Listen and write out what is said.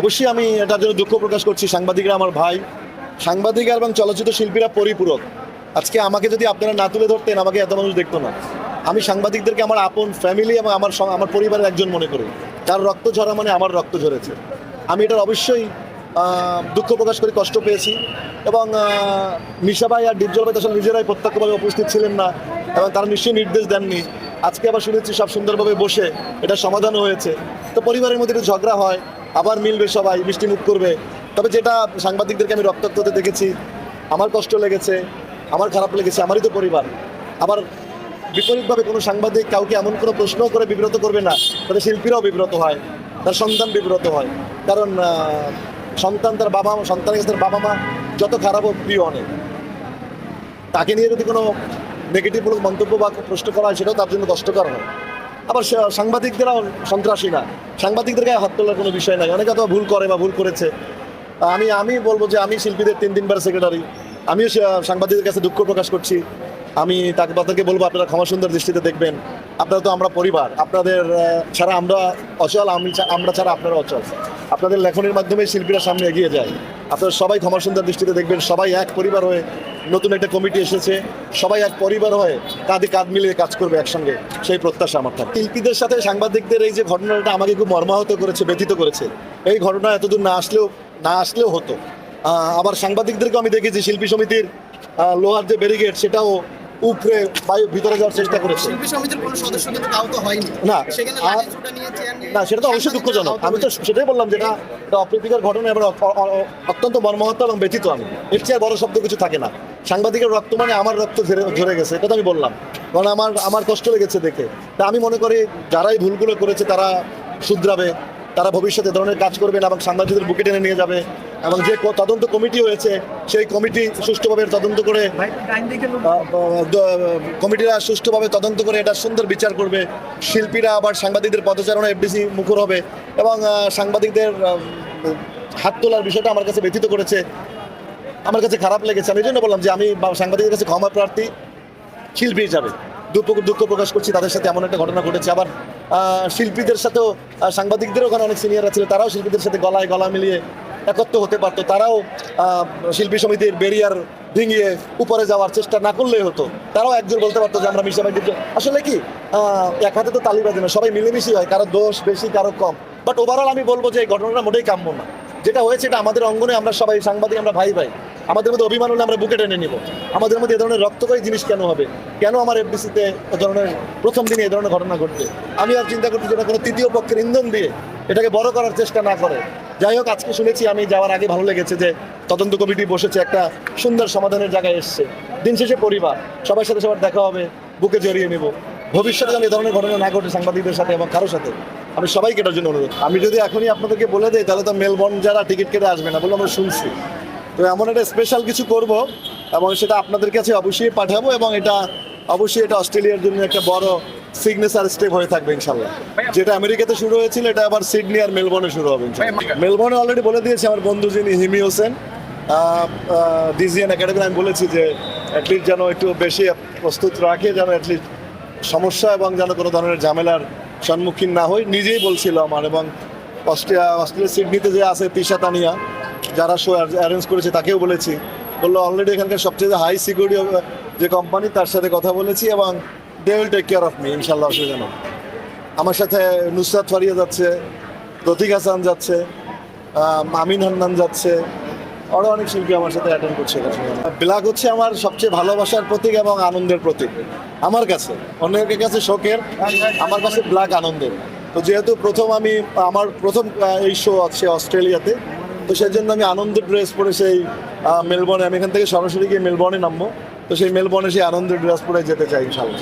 অবশ্যই আমি এটার জন্য দুঃখ প্রকাশ করছি। সাংবাদিকরা আমার ভাই সাংবাদিক এবং চলচ্চিত্র শিল্পীরা পরিপূরক। আজকে আমাকে যদি আপনারা না তুলে ধরতেন আমাকে এত মানুষ দেখতো না। আমি সাংবাদিকদেরকে আমার আপন ফ্যামিলি এবং আমার আমার পরিবারের একজন মনে করি। তার রক্ত ঝরা মানে আমার রক্ত ঝরেছে। আমি এটার অবশ্যই দুঃখ প্রকাশ করি কষ্ট পেয়েছি এবং আহ, মিশা ভাই আর ডিপজল ভাই আসলে নিজেরাই প্রত্যক্ষভাবে উপস্থিত ছিলেন না এবং তারা নিশ্চয়ই নির্দেশ দেননি। আজকে আবার শুনেছি সব সুন্দরভাবে বসে এটা সমাধানও হয়েছে। তো পরিবারের মধ্যে একটু ঝগড়া হয়। আবার মিলবে সবাই, মিষ্টি মুখ করবে। তবে যেটা সাংবাদিকদেরকে আমি রক্তাক্ত হতে দেখেছি, আমার কষ্ট লেগেছে, আমার খারাপ লেগেছে, আমারই তো পরিবার। আবার বিপরীতভাবে কোনো সাংবাদিক কাউকে এমন কোনো প্রশ্ন করে বিব্রত করবে না, তাদের শিল্পীরাও বিব্রত হয়, তার সন্তান বিব্রত হয়। কারণ সন্তান তার বাবা মা সন্তানের কাছে তার বাবা মা যত খারাপ হোক, প্রিয় অনেক। তাকে নিয়ে যদি কোনো নেগেটিভমূলক মন্তব্য বা প্রশ্ন করা হয়, সেটাও তার জন্য কষ্টকর হয়। আবার সাংবাদিকদেরাও সন্ত্রাসী না। সাংবাদিকদের গায়ে হাত তোলার কোনো বিষয় নাই। অনেকে অথবা ভুল করে বা ভুল করেছে। আমি আমি বলব যে আমি শিল্পীদের তিন দিনবার সেক্রেটারি আমিও সাংবাদিকদের কাছে দুঃখ প্রকাশ করছি। আমি তাকে তাদেরকে বলব, আপনারা ক্ষমা সুন্দর দৃষ্টিতে দেখবেন। আপনারা তো আমরা পরিবার। আপনাদের ছাড়া আমরা অচল, আমি আমরা ছাড়া আপনারা অচল। আপনাদের লেখনের মাধ্যমে শিল্পীরা সামনে এগিয়ে যায়। আপনারা সবাই ক্ষমা সুন্দর দৃষ্টিতে দেখবেন। সবাই এক পরিবার হয়ে নতুন একটা কমিটি এসেছে, সবাই এক পরিবার হয়ে তাদের কাঁধ মিলিয়ে কাজ করবে একসঙ্গে, সেই প্রত্যাশা আমার থাকে শিল্পীদের সাথে সাংবাদিকদের এই যে ঘটনাটা আমাকে খুব মর্মাহত করেছে, ব্যথিত করেছে, এই ঘটনা এতদূর না আসলেও না আসলেও হতো। আবার সাংবাদিকদেরকে আমি দেখেছি, শিল্পী সমিতির লোহার যে ব্যারিগেড সেটাও উপরে বায়ু ভিতরে যাওয়ার চেষ্টা করেছে। না, না সেটা তো অবশ্যই দুঃখজনক। আমি তো সেটাই বললাম যেটা অপ্রীতিকর ঘটনা এবং অ- অ- অ- অত্যন্ত মর্মাহত এবং ব্যথিত আমি। এর চেয়ে আর বড় শব্দ কিছু থাকে না। সাংবাদিকের রক্ত মানে আমার রক্ত ঝরে ঝরে গেছে এটা তো আমি বললাম। কারণ আমার আমার কষ্ট লেগেছে দেখে। তা আমি মনে করি যারাই ভুলগুলো করেছে তারা শুধরাবে তারা ভবিষ্যতে এ ধরনের কাজ করবে না এবং সাংবাদিকদের বুকে টেনে নিয়ে যাবে। এবং যে তদন্ত কমিটি হয়েছে সেই কমিটি সুষ্ঠুভাবে তদন্ত করে কমিটিরা সুষ্ঠুভাবে তদন্ত করে এটা সুন্দর বিচার করবে। শিল্পীরা আবার সাংবাদিকদের পদচারণা এফডিসি মুখর হবে এবং সাংবাদিকদের হাত তোলার বিষয়টা আমার কাছে ব্যথিত করেছে। আমার কাছে খারাপ লেগেছে। আমি এই জন্য বললাম যে আমি সাংবাদিকের কাছে ক্ষমা প্রার্থী শিল্পী হিসাবে। দুঃখ দুঃখ প্রকাশ করছি তাদের সাথে এমন একটা ঘটনা ঘটেছে। আবার আহ, শিল্পীদের সাথেও সাংবাদিকদের ওখানে অনেক সিনিয়ররা ছিল তারাও শিল্পীদের সাথে গলায় গলা মিলিয়ে একত্র হতে পারতো। তারাও শিল্পী সমিতির বেরিয়ার ভেঙিয়ে উপরে যাওয়ার চেষ্টা না করলেই হতো। তারাও একজন বলতে পারতো যে আমরা মিশাবাই আসলে কি এক হাতে তো তালি বাজে না, সবাই মিলেমিশি হয় কারও দোষ বেশি, কারও কম। বাট ওভারঅল আমি বলব যে এই ঘটনাটা মোটেই কাম্য না। যেটা হয়েছে এটা আমাদের অঙ্গনে আমরা সবাই সাংবাদিক, আমরা ভাই ভাই। আমাদের মধ্যে অভিমান হলে আমরা বুকে টেনে নিব। আমাদের মধ্যে এ ধরনের রক্তকরী জিনিস কেন হবে? কেন আমার এফডিসিতে এ ধরনের প্রথম দিনে এ ধরনের ঘটনা ঘটবে? আমি আর চিন্তা করছি যেটা কোনো তৃতীয় পক্ষের ইন্ধন দিয়ে এটাকে বড় করার চেষ্টা না করে। যাই হোক, আজকে শুনেছি, আমি যাওয়ার আগে ভালো লেগেছে যে তদন্ত কমিটি বসেছে, একটা সুন্দর সমাধানের জায়গায় এসছে। দিন শেষে পরিবার, সবার সাথে সবার দেখা হবে, বুকে জড়িয়ে নেব। ভবিষ্যতে যেন এ ধরনের ঘটনা না ঘটে সাংবাদিকদের সাথে এবং কারোর সাথে, আমি সবাইকে এটার জন্য অনুরোধ। আমি যদি এখনই আপনাদেরকে বলে দিই, তাহলে তো মেলবর্ন যারা টিকিট কেটে আসবে না বলে আমরা শুনছি। তো এমন একটা স্পেশাল কিছু করব এবং সেটা আপনাদের কাছে অবশ্যই পাঠাবো এবং এটা অবশ্যই এটা অস্ট্রেলিয়ার জন্য একটা বড় সিগনেচার স্টেপ হয়ে থাকবে ইনশাল্লাহ যেটা আমেরিকাতে শুরু হয়েছিল এটা আবার সিডনি আর মেলবোর্নে শুরু হবে মেলবোর্নে অলরেডি বলে দিয়েছে আমার বন্ধু যিনি হিমি হোসেন। ডিজিএন একাডেমি আমি বলেছি যে অ্যাটলিস্ট যেন একটু বেশি প্রস্তুত রাখে যেন অ্যাটলিস্ট সমস্যা এবং যেন কোনো ধরনের ঝামেলার সম্মুখীন না হই। নিজেই বলছিল আমার এবং অস্ট্রিয়া অস্ট্রেলিয়া সিডনিতে যে আছে তিশা তানিয়া যারা শো অ্যারেঞ্জ করেছে তাকেও বলেছি। বলল অলরেডি এখানকার সবচেয়ে হাই সিকিউরিটি যে কোম্পানি তার সাথে কথা বলেছি এবং they will take care of me ইনশাল্লাহ অসুবিধা নেই। আমার সাথে নুসরাত ফারিয়া যাচ্ছে প্রতীক হাসান যাচ্ছে আমিন হান্নান যাচ্ছে আরও অনেক শিল্পী আমার সাথে অ্যাটেন্ড করছে ব্ল্যাক হচ্ছে আমার সবচেয়ে ভালোবাসার প্রতীক এবং আনন্দের প্রতীক, আমার কাছে। অনেকের কাছে শোকের, আমার কাছে ব্ল্যাক আনন্দের। তো যেহেতু প্রথম আমি, আমার প্রথম এই শো আছে অস্ট্রেলিয়াতে, তো সেই জন্য আমি আনন্দের ড্রেস পরে সেই মেলবোর্নে, আমি এখান থেকে সরাসরি গিয়ে মেলবোর্নে নামবো, তো সেই মেলবোর্নে সেই আনন্দের ড্রেস পরে যেতে চাই ইনশাল্লাহ